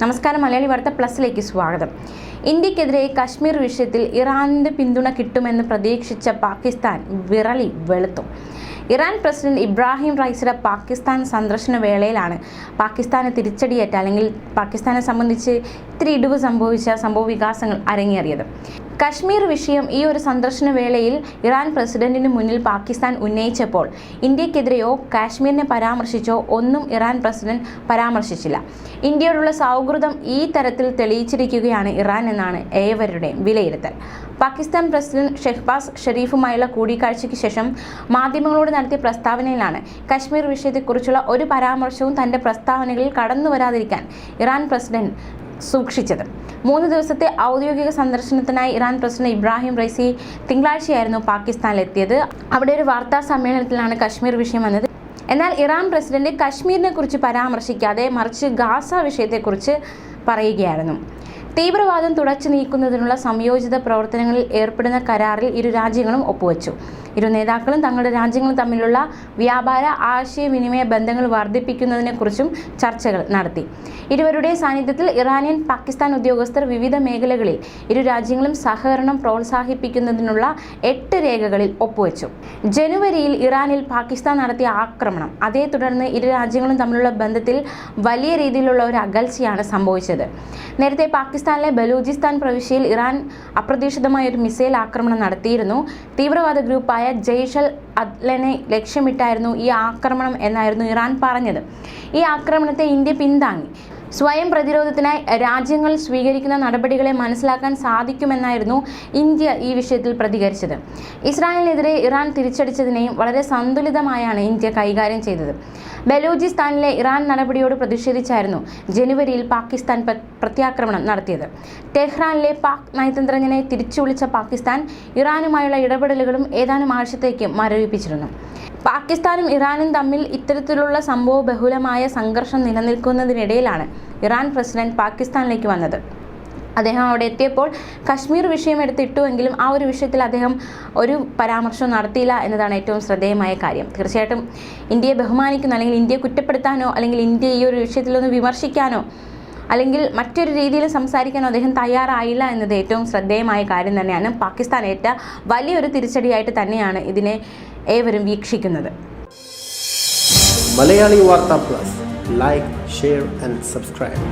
നമസ്കാരം മലയാളി വാർത്ത പ്ലസിലേക്ക് സ്വാഗതം. ഇന്ത്യക്കെതിരെ കശ്മീർ വിഷയത്തിൽ ഇറാനിന്റെ പിന്തുണ കിട്ടുമെന്ന് പ്രതീക്ഷിച്ച പാകിസ്ഥാൻ വിറളി വെളുത്തു. ഇറാൻ പ്രസിഡന്റ് ഇബ്രാഹിം റൈസിയുടെ പാകിസ്ഥാൻ സന്ദർശന വേളയിലാണ് പാകിസ്ഥാന് തിരിച്ചടിയേറ്റ അല്ലെങ്കിൽ പാകിസ്ഥാനെ സംബന്ധിച്ച് ഇത്തിരി ഇടിവ് സംഭവിച്ച സംഭവ വികാസങ്ങൾ അരങ്ങേറിയത്. കശ്മീർ വിഷയം ഈ ഒരു സന്ദർശന വേളയിൽ ഇറാൻ പ്രസിഡന്റിന് മുന്നിൽ പാകിസ്ഥാൻ ഉന്നയിച്ചപ്പോൾ ഇന്ത്യക്കെതിരെയോ കാശ്മീരിനെ പരാമർശിച്ചോ ഒന്നും ഇറാൻ പ്രസിഡന്റ് പരാമർശിച്ചില്ല. ഇന്ത്യയോടുള്ള സൗഹൃദം ഈ തരത്തിൽ തെളിയിച്ചിരിക്കുകയാണ് ഇറാൻ എന്നാണ് ഏവരുടെയും വിലയിരുത്തൽ. പാകിസ്ഥാൻ പ്രസിഡന്റ് ഷെഹ്ബാസ് ഷെരീഫുമായുള്ള കൂടിക്കാഴ്ചയ്ക്ക് ശേഷം മാധ്യമങ്ങളോട് നടത്തിയ പ്രസ്താവനയിലാണ് കശ്മീർ വിഷയത്തെക്കുറിച്ചുള്ള ഒരു പരാമർശവും തന്റെ പ്രസ്താവനകളിൽ കടന്നു വരാതിരിക്കാൻ ഇറാൻ പ്രസിഡന്റ് സൂക്ഷിച്ചത്. മൂന്ന് ദിവസത്തെ ഔദ്യോഗിക സന്ദർശനത്തിനായി ഇറാൻ പ്രസിഡന്റ് ഇബ്രാഹിം റൈസി തിങ്കളാഴ്ചയായിരുന്നു പാകിസ്ഥാനിലെത്തിയത്. അവിടെ ഒരു വാർത്താ സമ്മേളനത്തിലാണ് കശ്മീർ വിഷയം വന്നത്. എന്നാൽ ഇറാൻ പ്രസിഡന്റ് കശ്മീരിനെ കുറിച്ച് പരാമർശിക്കാതെ മറിച്ച് ഗാസ വിഷയത്തെക്കുറിച്ച് പറയുകയായിരുന്നു. തീവ്രവാദം തുടച്ചു നീക്കുന്നതിനുള്ള സംയോജിത പ്രവർത്തനങ്ങളിൽ ഏർപ്പെടുന്ന കരാറിൽ ഇരു രാജ്യങ്ങളും ഒപ്പുവെച്ചു. ഇരു നേതാക്കളും തങ്ങളുടെ രാജ്യങ്ങളും തമ്മിലുള്ള വ്യാപാര ആശയവിനിമയ ബന്ധങ്ങൾ വർദ്ധിപ്പിക്കുന്നതിനെക്കുറിച്ചും ചർച്ചകൾ നടത്തി. ഇരുവരുടെ സാന്നിധ്യത്തിൽ ഇറാനിയൻ പാകിസ്ഥാൻ ഉദ്യോഗസ്ഥർ വിവിധ മേഖലകളിൽ ഇരു രാജ്യങ്ങളും സഹകരണം പ്രോത്സാഹിപ്പിക്കുന്നതിനുള്ള എട്ട് രേഖകളിൽ ഒപ്പുവെച്ചു. ജനുവരിയിൽ ഇറാനിൽ പാകിസ്ഥാൻ നടത്തിയ ആക്രമണം. അതേ തുടർന്ന് ഇരു രാജ്യങ്ങളും തമ്മിലുള്ള ബന്ധത്തിൽ വലിയ രീതിയിലുള്ള ഒരു അകൽച്ചയാണ് സംഭവിച്ചത്. നേരത്തെ പാകിസ്ഥാനിലെ ബലൂചിസ്ഥാൻ പ്രവിശ്യയിൽ ഇറാൻ അപ്രതീക്ഷിതമായ ഒരു മിസൈൽ ആക്രമണം നടത്തിയിരുന്നു. തീവ്രവാദ ഗ്രൂപ്പായ ജയ്ഷൽ അദ്ലനെ ലക്ഷ്യമിട്ടായിരുന്നു ഈ ആക്രമണം എന്നായിരുന്നു ഇറാൻ പറഞ്ഞത്. ഈ ആക്രമണത്തെ ഇന്ത്യ പിന്താങ്ങി. സ്വയം പ്രതിരോധത്തിനായി രാജ്യങ്ങൾ സ്വീകരിക്കുന്ന നടപടികളെ മനസ്സിലാക്കാൻ സാധിക്കുമെന്നായിരുന്നു ഇന്ത്യ ഈ വിഷയത്തിൽ പ്രതികരിച്ചത്. ഇസ്രായേലിനെതിരെ ഇറാൻ തിരിച്ചടിച്ചതിനെയും വളരെ സന്തുലിതമായാണ് ഇന്ത്യ കൈകാര്യം ചെയ്തത്. ബലൂചിസ്ഥാനിലെ ഇറാൻ നടപടിയോട് പ്രതിഷേധിച്ചായിരുന്നു ജനുവരിയിൽ പാകിസ്ഥാൻ പ്രത്യാക്രമണം നടത്തിയത്. ടെഹ്റാനിലെ പാക് നയതന്ത്രജ്ഞനെ തിരിച്ചു വിളിച്ച പാകിസ്ഥാൻ ഇറാനുമായുള്ള ഇടപെടലുകളും ഏതാനും ആഴ്ചത്തേക്ക് മരവിപ്പിച്ചിരുന്നു. പാകിസ്ഥാനും ഇറാനും തമ്മിൽ ഇത്തരത്തിലുള്ള സംഭവ ബഹുലമായ സംഘർഷം നിലനിൽക്കുന്നതിനിടയിലാണ് ഇറാൻ പ്രസിഡന്റ് പാകിസ്ഥാനിലേക്ക് വന്നത്. അദ്ദേഹം അവിടെ എത്തിയപ്പോൾ കശ്മീർ വിഷയം എടുത്തിട്ടുവെങ്കിലും ആ ഒരു വിഷയത്തിൽ അദ്ദേഹം ഒരു പരാമർശം നടത്തിയില്ല എന്നതാണ് ഏറ്റവും ശ്രദ്ധേയമായ കാര്യം. തീർച്ചയായിട്ടും ഇന്ത്യയെ ബഹുമാനിക്കുന്ന അല്ലെങ്കിൽ ഇന്ത്യയെ കുറ്റപ്പെടുത്താനോ അല്ലെങ്കിൽ ഇന്ത്യ ഈ ഒരു വിഷയത്തിലൊന്ന് വിമർശിക്കാനോ അല്ലെങ്കിൽ മറ്റൊരു രീതിയിൽ സംസാരിക്കാനോ അദ്ദേഹം തയ്യാറായില്ല എന്നത് ഏറ്റവും ശ്രദ്ധേയമായ കാര്യം തന്നെയാണ്. പാകിസ്ഥാൻ ഏറ്റ വലിയൊരു തിരിച്ചടിയായിട്ട് തന്നെയാണ് ഇതിനെ ഏവരും വീക്ഷിക്കുന്നത്. മലയാളി വാർത്താ plus. Like share and subscribe.